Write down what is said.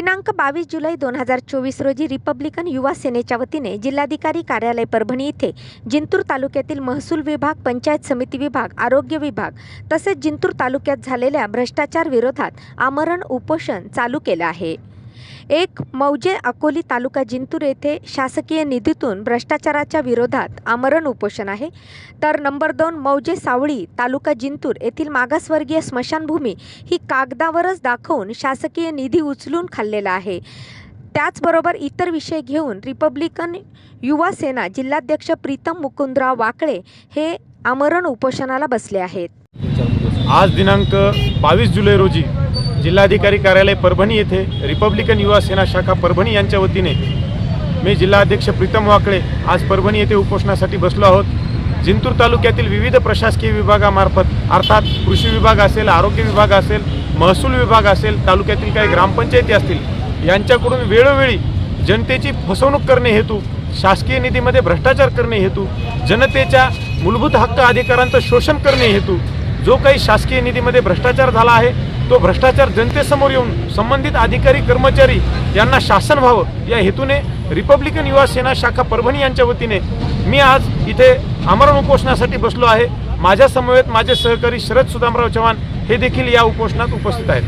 दिनांक बावीस जुलै दोन हजार चोवीस रोजी रिपब्लिकन युवा सेनेच्या वतीने जिल्हाधिकारी कार्यालय परभणी येथे जिंतूर तालुक्यातील महसूल विभाग पंचायत समिती विभाग आरोग्य विभाग तसेच जिंतूर तालुक्यात झालेल्या भ्रष्टाचार विरोधात आमरण उपोषण चालू केलं आहे. एक मौजे अकोली तालुका जिंतूर येथे शासकीय निधीतून भ्रष्टाचाराच्या विरोधात आमरण उपोषण आहे. तर नंबर दोन मौजे सावळी तालुका जिंतूर येथील मागासवर्गीय स्मशानभूमी ही कागदावरच दाखवून शासकीय निधी उचलून खाल्लेला आहे. त्याचबरोबर इतर विषय घेऊन रिपब्लिकन युवा सेना जिल्हाध्यक्ष प्रीतम मुकुंदराव वाकळे हे आमरण उपोषणाला बसले आहेत. आज दिनांक बावीस जुलै रोजी जिल्हाधिकारी कार्यालय परभणी येथे रिपब्लिकन युवा सेना शाखा परभणी यांच्या वतीने मी जिल्हाध्यक्ष प्रीतम वाकळे आज परभणी येथे उपोषणासाठी बसलो आहोत. जिंतूर तालुक्यातील विविध प्रशासकीय विभागामार्फत अर्थात कृषी विभाग असेल आरोग्य विभाग असेल महसूल विभाग असेल तालुक्यातील काही ग्रामपंचायती असतील यांच्याकडून वेळोवेळी जनतेची फसवणूक करणे हेतू शासकीय निधीमध्ये भ्रष्टाचार करणे हेतू जनतेच्या मूलभूत हक्क अधिकारांचं शोषण करणे हेतू जो काही शासकीय निधीमध्ये भ्रष्टाचार झाला आहे तो भ्रष्टाचार जनतेसमोर येऊन संबंधित अधिकारी कर्मचारी यांना शासन व्हावं या हेतूने रिपब्लिकन युवा सेना शाखा परभणी यांच्या वतीने मी आज इथे आमरण उपोषणासाठी बसलो आहे. माझ्यासमवेत माझे सहकारी शरद सुदामराव चव्हाण हे देखील या उपोषणात उपस्थित आहेत.